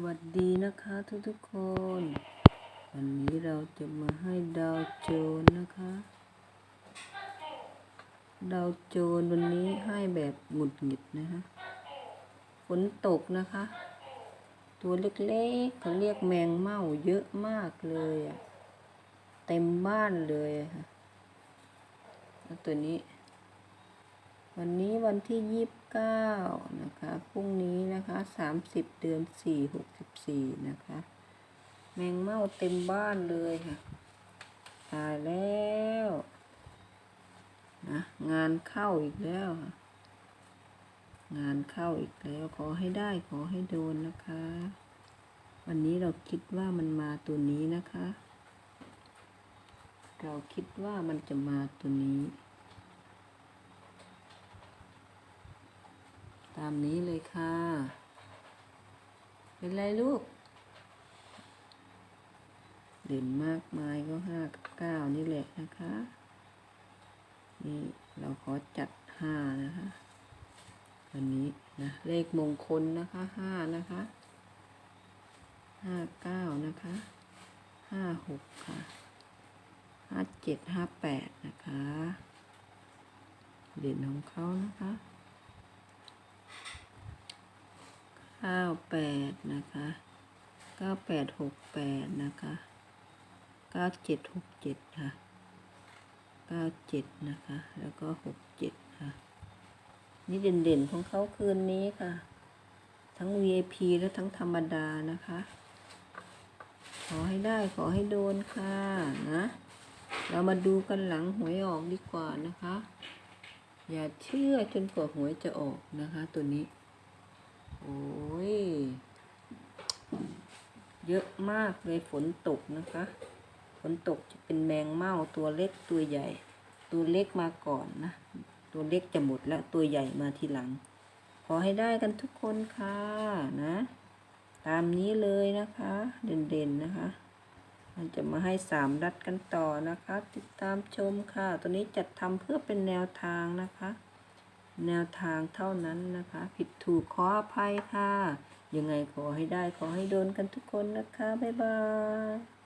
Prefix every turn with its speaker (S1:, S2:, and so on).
S1: วัสดีนะคะทุกทุกๆคน วันนี้เราจะมาให้ดาวโจนนะคะ ดาวโจนวันนี้ให้แบบหงุดหงิดนะคะฝนตกนะคะ ตัวเล็กๆเขาเรียกแมงเม่าเยอะมากเลยอะเต็มบ้านเลยะค่ะแล้วตัวนี้ วันนี้วันที่ยี่สิบเก้านะคะ พรุ่งนี้นะคะสามสิบเดือนสี่หกสิบสี่นะคะ แมงเม่าเต็มบ้านเลยค่ะ ตายแล้วนะงานเข้าอีกแล้วค่ะ งานเข้าอีกแล้ว ขอให้ได้ขอให้โดนนะคะ วันนี้เราคิดว่ามันมาตัวนี้นะคะ เราคิดว่ามันจะมาตัวนี้ามนี้เลยค่ะ เป็นไรลูกเด่นมากมายก็ห้ากับเก้านี่แหละนะคะ นี่เราขอจัดห้านะคะวันนี้นะเลขมงคลนะคะห้านะคะห้าเก้านะคะห้าหกค่ะห้าเจ็ดห้าแปดนะคะ เด่นของเขานะคะ เก้าแปดนะคะเก้าแปดหกแปดนะคะเก้าเจ็ดหกเจ็ดค่ะเก้าเจ็ดนะคะ แล้วก็หกเจ็ดค่ะ นี่เด่นๆของเขาคืนนี้ค่ะ ทั้ง VIP และทั้งธรรมดานะคะ ขอให้ได้ขอให้โดนค่ะนะ เรามาดูกันหลังหวยออกดีกว่านะคะ อย่าเชื่อจนกว่าหวยจะออกนะคะตัวนี้ โอ้ย เยอะมากเลยฝนตกนะคะ ฝนตกจะเป็นแมงเม่าตัวเล็กตัวใหญ่ ตัวเล็กมาก่อนนะ ตัวเล็กจะหมดแล้วตัวใหญ่มาทีหลัง ขอให้ได้กันทุกคนค่ะนะ ตามนี้เลยนะคะ เด่นๆนะคะมันจะมาให้สามรัดกันต่อนะคะ ติดตามชมค่ะ ตัวนี้จัดทำเพื่อเป็นแนวทางนะคะ แนวทางเท่านั้นนะคะ ผิดถูกขออภัยค่ะ ยังไงขอให้ได้ขอให้โดนกันทุกคนนะคะ บ๊ายบาย